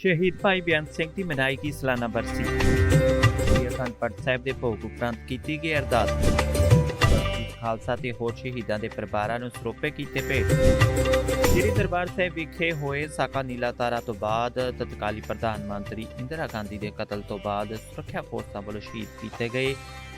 ਸ਼ਹੀਦ ਭਾਈ ਬੇਅੰਤ ਸਿੰਘ ਦੀ ਮਨਾਈ ਗਈ ਸਾਲਾਨਾ ਬਰਸੀ। ਸ੍ਰੀ ਅਖੰਡ ਪਾਠ ਸਾਹਿਬ ਦੇ ਭੋਗ ਉਪਰੰਤ ਕੀਤੀ ਗਈ ਅਰਦਾਸ। ਖਾਲਸਾ ਤੇ ਹੋਰ ਸ਼ਹੀਦਾਂ ਦੇ ਪਰਿਵਾਰਾਂ ਨੂੰ ਸਰੋਪੇ ਕੀਤੇ ਭੇਟ। ਸ੍ਰੀ ਦਰਬਾਰ ਸਾਹਿਬ ਵਿਖੇ ਹੋਏ ਸਾਕਾ ਨੀਲਾ ਤਾਰਾ ਤੋਂ ਬਾਅਦ ਤਤਕਾਲੀ ਪ੍ਰਧਾਨ ਮੰਤਰੀ ਇੰਦਰਾ ਗਾਂਧੀ ਦੇ ਕਤਲ ਤੋਂ ਬਾਅਦ ਸੁਰੱਖਿਆ ਫੋਰਸਾਂ ਵੱਲੋਂ ਸ਼ਹੀਦ ਕੀਤੇ ਗਏ।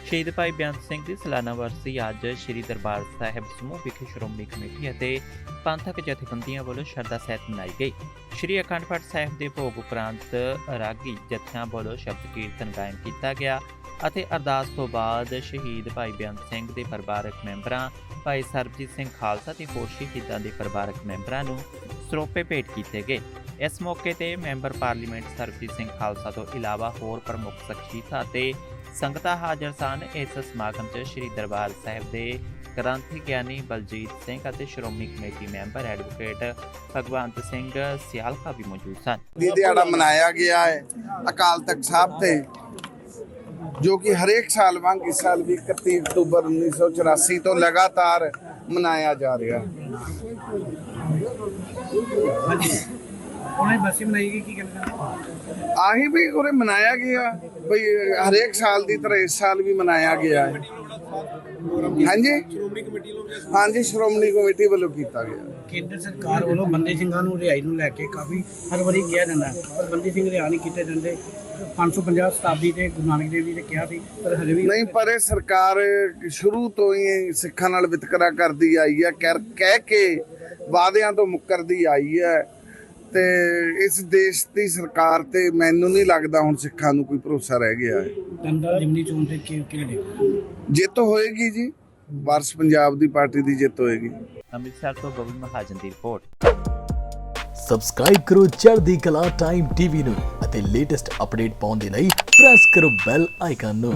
ਸ਼ਹੀਦ ਭਾਈ ਬੇਅੰਤ ਸਿੰਘ ਦੀ ਸਾਲਾਨਾ ਵਰਸੀ ਅੱਜ ਸ੍ਰੀ ਦਰਬਾਰ ਸਾਹਿਬ ਸਮੂਹ ਵਿਖੇ ਸ਼੍ਰੋਮਣੀ ਕਮੇਟੀ ਅਤੇ ਪੰਥਕ ਜਥੇਬੰਦੀਆਂ ਵੱਲੋਂ ਸ਼ਰਧਾ ਸਹਿਤ ਮਨਾਈ ਗਈ। ਸ਼੍ਰੀ ਅਖੰਡ ਪਾਠ ਸਾਹਿਬ ਦੇ ਭੋਗ ਉਪਰੰਤ ਰਾਗੀ ਜਥਿਆਂ ਵੱਲੋਂ ਸ਼ਬਦ ਕੀਰਤਨ ਗਾਇਨ ਕੀਤਾ ਗਿਆ ਅਤੇ ਅਰਦਾਸ ਤੋਂ ਬਾਅਦ ਸ਼ਹੀਦ ਭਾਈ ਬੇਅੰਤ ਸਿੰਘ ਦੇ ਪਰਿਵਾਰਕ ਮੈਂਬਰਾਂ, ਭਾਈ ਸਰਬਜੀਤ ਸਿੰਘ ਖਾਲਸਾ ਤੇ ਹੋਰ ਸ਼ਹੀਦਾਂ ਦੇ ਪਰਿਵਾਰਕ ਮੈਂਬਰਾਂ ਨੂੰ ਸਰੋਪੇ ਭੇਟ ਕੀਤੇ ਗਏ। ਇਸ ਮੌਕੇ ਤੇ ਮੈਂਬਰ ਪਾਰਲੀਮੈਂਟ ਸਰਬਜੀਤ ਸਿੰਘ ਖਾਲਸਾ ਤੋਂ ਇਲਾਵਾ ਹੋਰ ਪ੍ਰਮੁੱਖ ਸ਼ਖਸੀਅਤਾਂ ਅਤੇ ਸੰਗਤਾਂ ਹਾਜ਼ਰ ਸਨ ਇਸ ਸਮਾਗਮ 'ਚ ਸ੍ਰੀ ਦਰਬਾਰ ਸਾਹਿਬ ਦੇ ਗ੍ਰੰਥੀ ਗਿਆਨੀ ਬਲਜੀਤ ਸਿੰਘ ਅਤੇ Shiromani committee member advocate Bhagwant Singh Sialka ਵੀ ਮੌਜੂਦ ਸਨ। ਦੀ ਦਿਹਾੜਾ ਮਨਾਇਆ ਗਿਆ ਹੈ ਅਕਾਲ ਤਖਤ ਸਾਹਿਬ ਤੇ, ਜੋ ਕਿ ਹਰੇਕ ਸਾਲ ਵਾਂਗ ਇਸ ਸਾਲ ਵੀ 31 ਅਕਤੂਬਰ 1984 ਤੋਂ ਲਗਾਤਾਰ ਮਨਾਇਆ ਜਾ ਰਿਹਾ ਹੈ। ਉਹਨਾਂ ਦੀ ਬਰਸੀ ਮਨਾਈ ਗਈ ਕੀ ਕਹਿੰਦੇ ਆਹੀ ਵੀ ਉਰੇ ਮਨਾਇਆ ਗਿਆ। ਬਈ ਹਰੇਕ ਸਾਲ ਦੀ ਤਰ੍ਹਾਂ ਇਸ ਸਾਲ ਵੀ ਮਨਾਇਆ ਗਿਆ ਹੈ। ਹਾਂਜੀ? ਹਾਂਜੀ ਸ਼੍ਰੋਮਣੀ ਕਮੇਟੀ ਵੱਲੋਂ ਕੀਤਾ ਗਿਆ। ਕੇਂਦਰ ਸਰਕਾਰ ਵੱਲੋਂ ਬੰਦੀ ਸਿੰਘਾਂ ਨੂੰ ਰਿਹਾਈ ਨੂੰ ਲੈ ਕੇ ਕਾਫੀ ਹਰ ਵਾਰੀ ਕਿਹਾ ਜਾਂਦਾ ਹੈ, ਪਰ ਬੰਦੀ ਸਿੰਘ ਰਿਹਾ ਨਹੀਂ ਕੀਤੇ ਜਾਂਦੇ। 550 ਸ਼ਤਾਬਦੀ ਤੇ ਗੁਰੂ ਨਾਨਕ ਦੇਵ ਜੀ ਨੇ ਕਿਹਾ ਸੀ ਪਰ ਹਜੇ ਵੀ ਨਹੀਂ ਪਰ ਇਹ ਸਰਕਾਰ ਸ਼ੁਰੂ ਤੋਂ ਹੀ ਸਿੱਖਾਂ ਨਾਲ ਵਿਤਕਰਾ ਕਰਦੀ ਆਈ ਹੈ। ਕਹਿ ਕਹਿ ਕੇ ਵਾਅਦਿਆਂ ਤੋਂ ਮੁੱਕਰਦੀ ਆਈ ਹੈ। ਤੇ ਇਸ ਦੇਸ਼ ਦੀ ਸਰਕਾਰ ਤੇ ਮੈਨੂੰ ਨਹੀਂ ਲੱਗਦਾ ਹੁਣ ਸਿੱਖਾਂ ਨੂੰ ਕੋਈ ਭਰੋਸਾ ਰਹਿ ਗਿਆ ਹੈ। ਦੰਦਾ ਜਿਮਨੀ ਚੋਣ ਤੇ ਕਿ ਦੇਖੋ ਜਿੱਤ ਹੋਏਗੀ ਜੀ। ਵਾਰਸ ਪੰਜਾਬ ਦੀ ਪਾਰਟੀ ਦੀ ਜਿੱਤ ਹੋਏਗੀ। ਅੰਮ੍ਰਿਤਸਰ ਤੋਂ ਗੋਬਿੰਦ ਮਹਾਜਨ ਦੀ ਰਿਪੋਰਟ। ਸਬਸਕ੍ਰਾਈਬ ਕਰੋ ਚੜ੍ਹਦੀ ਕਲਾ ਟਾਈਮ ਟੀਵੀ ਨੂੰ ਅਤੇ ਲੇਟੈਸਟ ਅਪਡੇਟ ਪਾਉਣ ਦੇ ਲਈ ਪ੍ਰੈਸ ਕਰੋ ਬੈਲ ਆਈਕਨ ਨੂੰ।